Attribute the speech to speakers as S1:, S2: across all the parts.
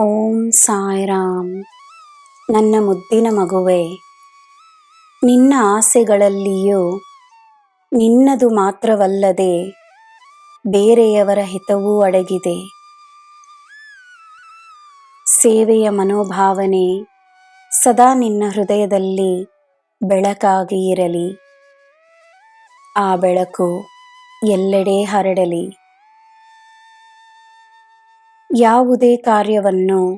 S1: ಓಂ ಸಾಯಿರಾಮ್. ನನ್ನ ಮುದ್ದಿನ ಮಗುವೆ, ನಿನ್ನ ಆಸೆಗಳಲ್ಲಿಯೂ ನಿನ್ನದು ಮಾತ್ರವಲ್ಲದೆ ಬೇರೆಯವರ ಹಿತವೂ ಅಡಗಿದೆ. ಸೇವೆಯ ಮನೋಭಾವನೆ ಸದಾ ನಿನ್ನ ಹೃದಯದಲ್ಲಿ ಬೆಳಕಾಗಿ ಇರಲಿ. ಆ ಬೆಳಕು ಎಲ್ಲೆಡೆ ಹರಡಲಿ. ಯಾವುದೇ ಕಾರ್ಯವನ್ನು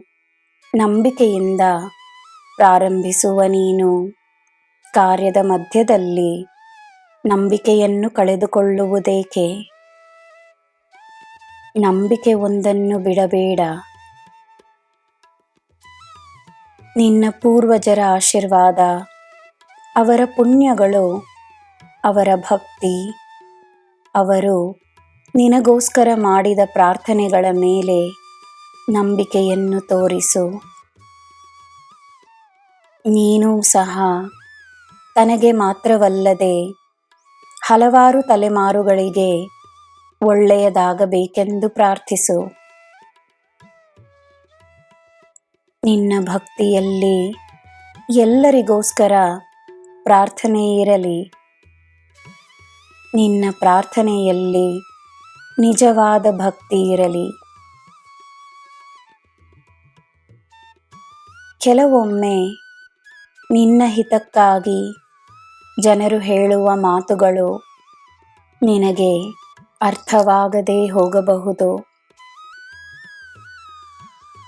S1: ನಂಬಿಕೆಯಿಂದ ಪ್ರಾರಂಭಿಸುವ ನೀನು. ಕಾರ್ಯದ ಮಧ್ಯದಲ್ಲಿ ನಂಬಿಕೆಯನ್ನು ಕಳೆದುಕೊಳ್ಳುವುದೇಕೆ? ನಂಬಿಕೆ ಒಂದನ್ನು ಬಿಡಬೇಡ. ನಿನ್ನ ಪೂರ್ವಜರ ಆಶೀರ್ವಾದ, ಅವರ ಪುಣ್ಯಗಳು, ಅವರ ಭಕ್ತಿ, ಅವರು ನಿನಗೋಸ್ಕರ ಮಾಡಿದ ಪ್ರಾರ್ಥನೆಗಳ ಮೇಲೆ ನಂಬಿಕೆಯನ್ನು ತೋರಿಸು. ನೀನು ಸಹ ತನಗೆ ಮಾತ್ರವಲ್ಲದೆ ಹಲವಾರು ತಲೆಮಾರುಗಳಿಗೆ ಒಳ್ಳೆಯದಾಗಬೇಕೆಂದು ಪ್ರಾರ್ಥಿಸು. ನಿನ್ನ ಭಕ್ತಿಯಲ್ಲಿ ಎಲ್ಲರಿಗೋಸ್ಕರ ಪ್ರಾರ್ಥನೆ ಇರಲಿ. ನಿನ್ನ ಪ್ರಾರ್ಥನೆಯಲ್ಲಿ ನಿಜವಾದ ಭಕ್ತಿ ಇರಲಿ. ಕೆಲವೊಮ್ಮೆ ನಿನ್ನ ಹಿತಕ್ಕಾಗಿ ಜನರು ಹೇಳುವ ಮಾತುಗಳು ನಿನಗೆ ಅರ್ಥವಾಗದೇ ಹೋಗಬಹುದು.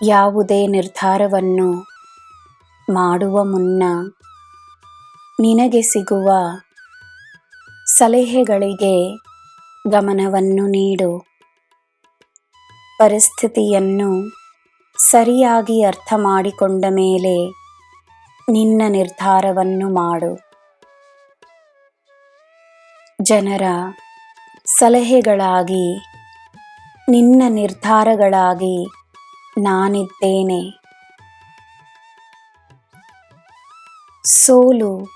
S1: ಯಾವುದೇ ನಿರ್ಧಾರವನ್ನು ಮಾಡುವ ಮುನ್ನ ನಿನಗೆ ಸಿಗುವ ಸಲಹೆಗಳಿಗೆ ಗಮನವನ್ನು ನೀಡು. ಪರಿಸ್ಥಿತಿಯನ್ನು ಸರಿಯಾಗಿ ಅರ್ಥ ಮಾಡಿಕೊಂಡ ಮೇಲೆ ನಿನ್ನ ನಿರ್ಧಾರವನ್ನು ಮಾಡು. ಜನರ ಸಲಹೆಗಳಾಗಿ, ನಿನ್ನ ನಿರ್ಧಾರಗಳಾಗಿ ನಾನಿದ್ದೇನೆ. ಸೋಲು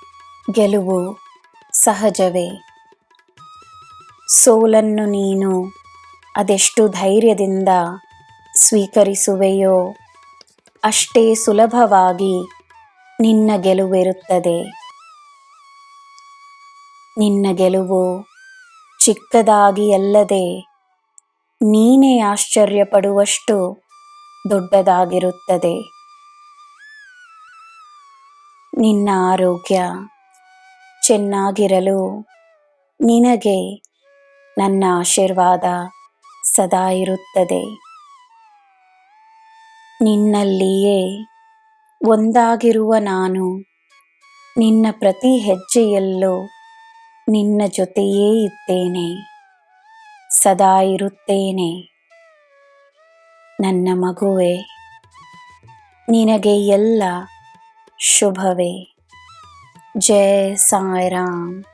S1: ಗೆಲುವು ಸಹಜವೇ. ಸೋಲನ್ನು ನೀನು ಅದೆಷ್ಟು ಧೈರ್ಯದಿಂದ ಸ್ವೀಕರಿಸುವೆಯೋ? ಅಷ್ಟೇ ಸುಲಭವಾಗಿ ನಿನ್ನ ಗೆಲುವಿರುತ್ತದೆ. ನಿನ್ನ ಗೆಲುವು ಚಿಕ್ಕದಾಗಿ ಅಲ್ಲದೆ ನೀನೇ ಆಶ್ಚರ್ಯಪಡುವಷ್ಟು ದೊಡ್ಡದಾಗಿರುತ್ತದೆ. ನಿನ್ನ ಆರೋಗ್ಯ ಚೆನ್ನಾಗಿರಲು ನಿನಗೆ ನನ್ನ ಆಶೀರ್ವಾದ ಸದಾ ಇರುತ್ತದೆ. ನಿನ್ನಲ್ಲಿಯೇ. ಒಂದಾಗಿರುವ ನಾನು ನಿನ್ನ ಪ್ರತಿ ಹೆಜ್ಜೆಯಲ್ಲೂ ನಿನ್ನ ಜೊತೆಯೇ ಇದ್ದೇನೆ. ಸದಾ ಇರುತ್ತೇನೆ. ನನ್ನ ಮಗುವೆ, ನಿನಗೆ ಎಲ್ಲ ಶುಭವೇ. ಜಯ ಸಾಯಿರಾಮ್.